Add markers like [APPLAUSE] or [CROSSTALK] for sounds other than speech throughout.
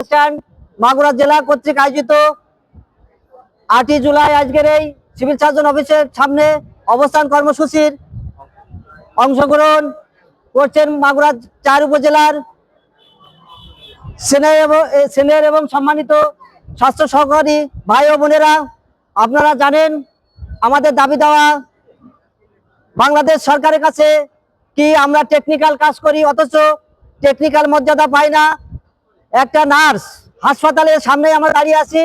প্রতিষ্ঠান মাগুরা জেলা কর্তৃক আয়োজিত আটই জুলাই আজকের এই সিভিল সার্জন অফিসের সামনে অবস্থান কর্মসূচির অংশগ্রহণ করছেন মাগুরা চার উপজেলার সেনের এবং সেনের এবং সম্মানিত স্বাস্থ্য সহকারী ভাই ও বোনেরা, আপনারা জানেন আমাদের দাবি দেওয়া বাংলাদেশ সরকারের কাছে কি আমরা টেকনিক্যাল কাজ করি, অথচ টেকনিক্যাল মর্যাদা পাই না। একটা নার্স, হাসপাতালের সামনে আমরা দাঁড়িয়ে আছি।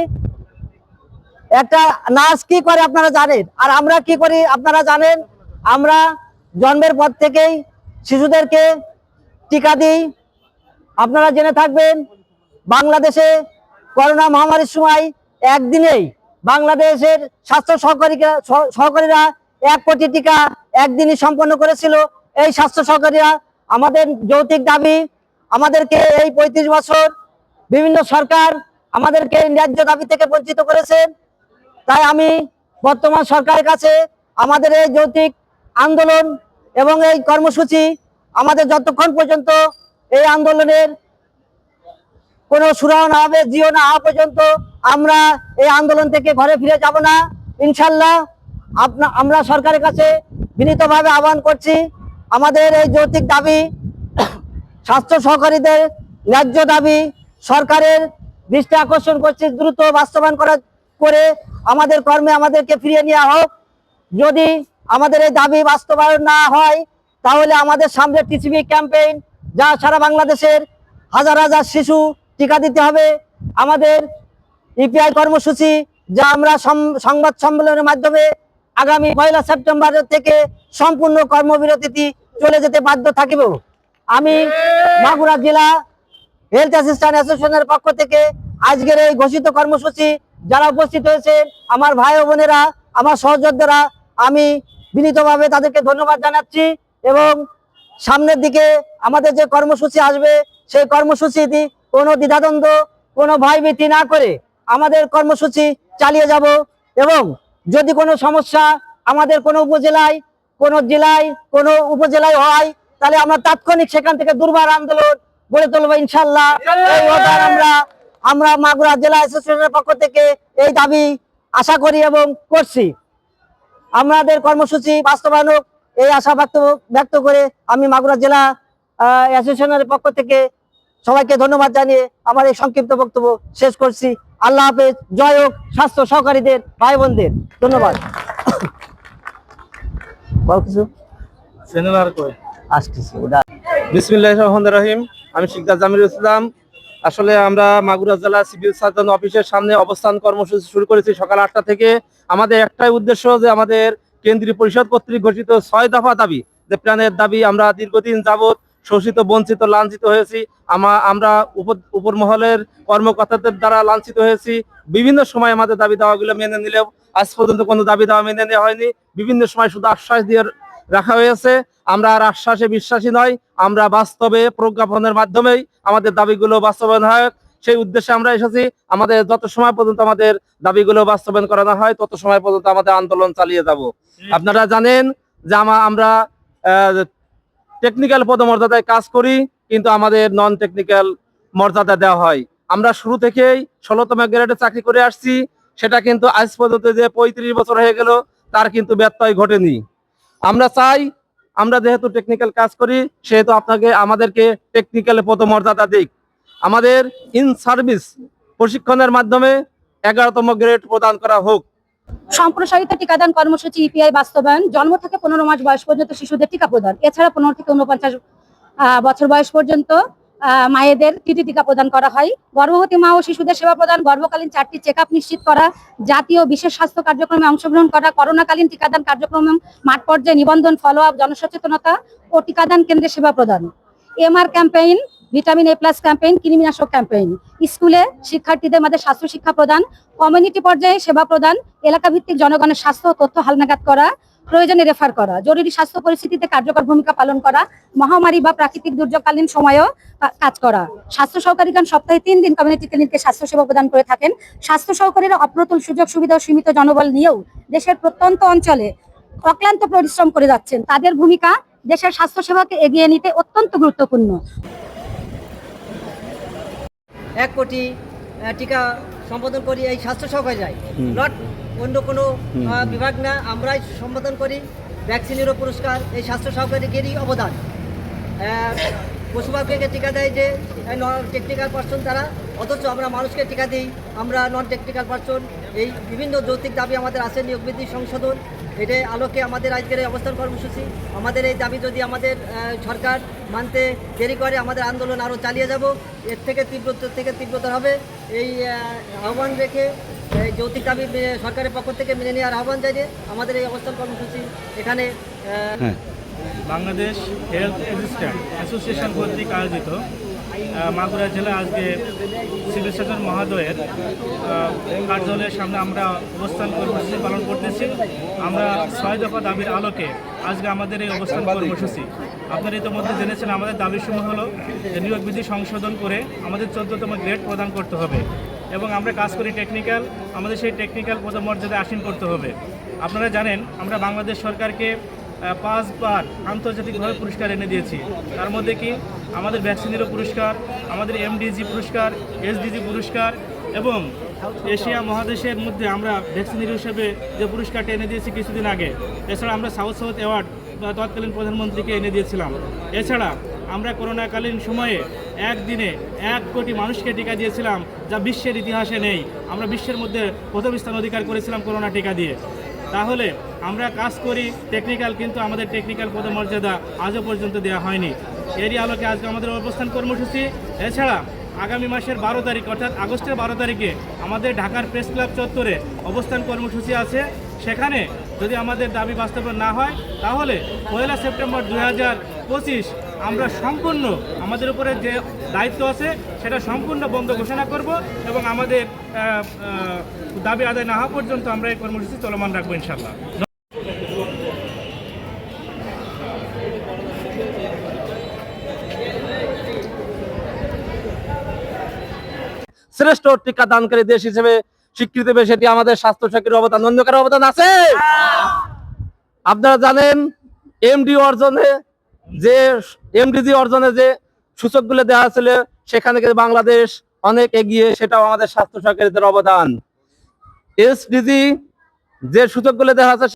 একটা নার্স কি করে আপনারা জানেন? আর আমরা কি করি আপনারা জানেন? আমরা জন্মের পর থেকেই শিশুদেরকে টিকা দিই। আপনারা জেনে থাকবেন, বাংলাদেশে করোনা মহামারীর সময় একদিনেই বাংলাদেশের স্বাস্থ্য সহকারীরা সহ- সহকারীরা এক কোটি টিকা একদিনই সম্পন্ন করেছিল। এই স্বাস্থ্য সহকারীরা আমাদের যৌতিক দাবি, আমাদেরকে এই পঁয়ত্রিশ বছর বিভিন্ন সরকার আমাদেরকে ন্যায্য দাবি থেকে বঞ্চিত করেছেন তাই আমি বর্তমান সরকারের কাছে আমাদের এই যৌতিক আন্দোলন এবং এই কর্মসূচি আমাদের যতক্ষণ পর্যন্ত এই আন্দোলনের কোনো সুরাহ না হবে, জিও না হওয়া পর্যন্ত আমরা এই আন্দোলন থেকে ঘরে ফিরে যাব না। ইনশাল্লাহ আপনা আমরা সরকারের কাছে বিনীতভাবে আহ্বান করছি, আমাদের এই যৌতিক দাবি, স্বাস্থ্য সহকারীদের ন্যায্য দাবি সরকারের দৃষ্টি আকর্ষণ করছে, দ্রুত বাস্তবায়ন করা করে আমাদের কর্মে আমাদেরকে ফিরিয়ে নেওয়া হোক। যদি আমাদের এই দাবি বাস্তবায়ন না হয়, তাহলে আমাদের সামনে টিসিবি ক্যাম্পেইন, যা সারা বাংলাদেশের হাজার হাজার শিশু টিকা দিতে হবে। আমাদের ইপিআই কর্মসূচি, যা আমরা সংবাদ সম্মেলনের মাধ্যমে আগামী পয়লা সেপ্টেম্বর থেকে সম্পূর্ণ কর্মবিরতিতে চলে যেতে বাধ্য থাকিব। আমি মাগুরা জেলা হেলথ অ্যাসিস্ট্যান্ট অ্যাসোসিয়েশনের পক্ষ থেকে আজকের এই ঘোষিত কর্মসূচি যারা উপস্থিত হয়েছেন, আমার ভাই বোনেরা, আমার সহযোদ্ধারা, আমি বিনীতভাবে তাদেরকে ধন্যবাদ জানাচ্ছি এবং সামনের দিকে আমাদের যে কর্মসূচি আসবে, সেই কর্মসূচিটি কোনো দ্বিধাদ্বন্দ্ব, কোনো ভয়ভীতি না করে আমাদের কর্মসূচি চালিয়ে যাব এবং যদি কোনো সমস্যা আমাদের কোনো উপজেলায়, কোনো জেলায়, কোনো উপজেলায় হয়, তাহলে আমরা তাৎক্ষণিক সেখান থেকে দুর্বার আন্দোলন গড়ে তুলবো ইনশাল্লাহ। এই অর্ডার আমরা আমরা মাগুরা জেলা অ্যাসোসিয়েশনের পক্ষ থেকে এই দাবি আশা করি এবং করছি। আমাদের কর্মসূচি বাস্তবায়ন এই আশা ব্যক্ত ব্যক্ত করে আমি মাগুরা জেলা অ্যাসোসিয়েশনের পক্ষ থেকে সবাইকে ধন্যবাদ জানিয়ে আমার এই সংক্ষিপ্ত বক্তব্য শেষ করছি। আল্লাহ হাফেজ জয় হোক স্বাস্থ্য সহকারীদের ভাই বোনদের ধন্যবাদ। [COUGHS] বল কিছু? আসতেছি ওটা বিসমিল্লাহ রহমান রহিম। আমি শিকদার জামির ইসলাম। আসলে আমরা মাগুরা জেলা সিভিল সার্জন অফিসের সামনে অবস্থান কর্মসূচি শুরু করেছি সকাল আটটা থেকে। আমাদের একটাই উদ্দেশ্য যে আমাদের কেন্দ্রীয় পরিষদ কর্তৃক ঘোষিত ছয় দফা দাবি, যে প্রাণের দাবি আমরা দীর্ঘদিন যাবৎ শোষিত, বঞ্চিত, লাঞ্ছিত হয়েছি। আমা আমরা উপর মহলের কর্মকর্তাদের দ্বারা লাঞ্ছিত হয়েছি। বিভিন্ন সময় আমাদের দাবি দাওয়াগুলো মেনে নিলেও আজ পর্যন্ত কোনো দাবি দাওয়া মেনে নেওয়া হয়নি। বিভিন্ন সময় শুধু আশ্বাস দিয়ে রাখা হয়েছে। আমরা আর আশ্বাসে বিশ্বাসী নয় আমরা বাস্তবে প্রজ্ঞাপনের মাধ্যমেই আমাদের দাবিগুলো বাস্তবায়ন হয়। সেই উদ্দেশ্যে আমরা এসেছি আমাদের যত সময় পর্যন্ত আমাদের দাবিগুলো বাস্তবায়ন করানো হয় তত সময় পর্যন্ত আমাদের আন্দোলন চালিয়ে যাব। আপনারা জানেন যে আমা- আমরা টেকনিক্যাল পদমর্যাদায় কাজ করি কিন্তু আমাদের নন টেকনিক্যাল মর্যাদা দেওয়া হয়। আমরা শুরু থেকেই ষোলোতম গ্রেডে চাকরি করে আসছি। সেটা কিন্তু আজ পর্যন্ত যে পঁয়ত্রিশ বছর হয়ে গেল তার কিন্তু ব্যত্যয় ঘটেনি। আমরা চাই, আমরা যেহেতু টেকনিক্যাল কাজ করি, সেহেতু আপনাকে, আমাদেরকে টেকনিক্যাল পদমর্যাদা দিক। আমাদের ইন সার্ভিস প্রশিক্ষণের মাধ্যমে এগারোতম গ্রেড প্রদান করা হোক। সম্প্রসারিত টিকাদান কর্মসূচি ইপিআই বাস্তবায়ন, জন্ম থেকে পনেরো মাস বয়স পর্যন্ত শিশুদের টিকা প্রদান। এছাড়া পনেরো থেকে উনপঞ্চাশ বছর বয়স পর্যন্ত মায়েদের টিটি টিকা প্রদান করা হয়। গর্ভবতী মা ও শিশুদের সেবা প্রদান, গর্ভকালীন চারটি চেক নিশ্চিত করা, জাতীয় বিশেষ স্বাস্থ্য কার্যক্রমে অংশগ্রহণ করা, করোনাকালীন টিকাদান কার্যক্রম, মাঠ পর্যায়ে নিবন্ধন ফলো আপ জনসচেতনতা ও টিকাদান কেন্দ্রে সেবা প্রদান। MR campaign vitamin A plus campaign কৃমিনাশক ক্যাম্পেইন স্কুলে শিক্ষার্থীদের মধ্যে স্বাস্থ্য শিক্ষা প্রদান কমিউনিটি পর্যায়ে সেবা প্রদান এলাকা ভিত্তিক জনগণের স্বাস্থ্য তথ্য হালনাগাদ করা, প্রয়োজনে রেফার করা, জরুরি স্বাস্থ্য পরিস্থিতিতে কার্যকর ভূমিকা পালন করা, মহামারী বা প্রাকৃতিক দুর্যোগকালীন সময়েও কাজ করা। স্বাস্থ্য সহকারীগণ সপ্তাহে তিন দিন কমিউনিটি ক্লিনিকে স্বাস্থ্য সেবা প্রদান করে থাকেন। স্বাস্থ্য সহকারীরা অপ্রতুল সুযোগ সুবিধা ও সীমিত জনবল নিয়েও দেশের প্রত্যন্ত অঞ্চলে অক্লান্ত পরিশ্রম করে যাচ্ছেন। তাদের ভূমিকা দেশের স্বাস্থ্য সেবাকে এগিয়ে নিতে অত্যন্ত গুরুত্বপূর্ণ। এক কোটি টিকা সম্বোধন করি এই স্বাস্থ্য সভায় যাই নট অন্য কোনো বিভাগ না আমরাই সম্বোধন করি। ভ্যাকসিনেরও পুরস্কার এই স্বাস্থ্য সহকারীদেরই অবদান। পশুপাখিকে টিকা দেয় যে নন টেকনিক্যাল পার্সন তারা অথচ আমরা মানুষকে টিকা দিই আমরা নন টেকনিক্যাল পার্সন এই বিভিন্ন যৌক্তিক দাবি আমাদের আছে নিয়োগ বৃদ্ধি সংশোধন এটাই আলোকে আমাদের আজকের এই অবস্থান কর্মসূচি। আমাদের এই দাবি যদি আমাদের সরকার মানতে দেরি করে আমাদের আন্দোলন আরও চালিয়ে যাব এর থেকে তীব্রতর থেকে তীব্রতর হবে। এই আহ্বান রেখে এই যৌক্তিক দাবি সরকারের পক্ষ থেকে মেনে নেওয়ার আহ্বান জানিয়ে আমাদের এই অবস্থান কর্মসূচি এখানে বাংলাদেশ হেলথ অ্যাসিস্ট্যান্ট অ্যাসোসিয়েশন কর্তৃক আয়োজিত মাগুরা জেলা আজকে সিভিল সার্জন মহোদয়ের কার্যালয়ের সামনে আমরা অবস্থান কর্মসূচি পালন করতেছি। আমরা ছয় দফা দাবির আলোকে আজকে আমাদের এই অবস্থান কর্মসূচি। আপনারা ইতিমধ্যে জেনেছেন আমাদের দাবিসমূহ হলো যে নিয়োগ বিধি সংশোধন করে আমাদের চোদ্দতম গ্রেড প্রদান করতে হবে এবং আমরা কাজ করি টেকনিক্যাল আমাদের সেই টেকনিক্যাল পদমর্যাদা আসীন করতে হবে। আপনারা জানেন আমরা বাংলাদেশ সরকারকে পাঁচবার আন্তর্জাতিকভাবে পুরস্কার এনে দিয়েছি। তার মধ্যে কি? আমাদের ভ্যাকসিনেরও পুরস্কার, আমাদের এমডিজি পুরস্কার, এসডিজি পুরস্কার এবং এশিয়া মহাদেশের মধ্যে আমরা ভ্যাকসিনের হিসেবে যে পুরস্কারটা এনে দিয়েছি কিছুদিন আগে, এছাড়া আমরা সাউথ সাউথ অ্যাওয়ার্ড বা তৎকালীন প্রধানমন্ত্রীকে এনে দিয়েছিলাম। এছাড়া আমরা করোনাকালীন সময়ে একদিনে এক কোটি মানুষকে টিকা দিয়েছিলাম যা বিশ্বের ইতিহাসে নেই। আমরা বিশ্বের মধ্যে প্রথম স্থান অধিকার করেছিলাম করোনা টিকা দিয়ে। তাহলে আমরা কাজ করি টেকনিক্যাল কিন্তু আমাদের টেকনিক্যাল পদমর্যাদা আজও পর্যন্ত দেওয়া হয়নি। এরই আলোকে আজকে আমাদের অবস্থান কর্মসূচি। এছাড়া আগামী মাসের বারো তারিখ, অর্থাৎ আগস্টের বারো তারিখে আমাদের ঢাকার প্রেস ক্লাব চত্বরে অবস্থান কর্মসূচি আছে। সেখানে যদি আমাদের দাবি বাস্তবায়ন না হয়, তাহলে পয়লা সেপ্টেম্বর দু হাজার পঁচিশ আমরা সম্পূর্ণ আমাদের উপরে যে দায়িত্ব আছে, সেটা সম্পূর্ণ বন্ধ ঘোষণা করব এবং আমাদের দাবি আদায় না হওয়া পর্যন্ত আমরা এই কর্মসূচি চলমান রাখব ইনশাল্লাহ শ্রেষ্ঠ টিকা দানকারী দেশ হিসেবে স্বীকৃতি পেয়ে সেটি আমাদের স্বাস্থ্য সাথীর অবদান। অন্য কারও অবদান আছে। আপনারা জানেন, এমডি অর্জনে যে, এমডিজি অর্জনে যে সূচকগুলো দেওয়া ছিল, সেখানে বাংলাদেশ অনেক এগিয়ে, সেটাও আমাদের স্বাস্থ্য সহকারীদের অবদান। এসডিজি যে সূচকগুলো দেওয়া আছে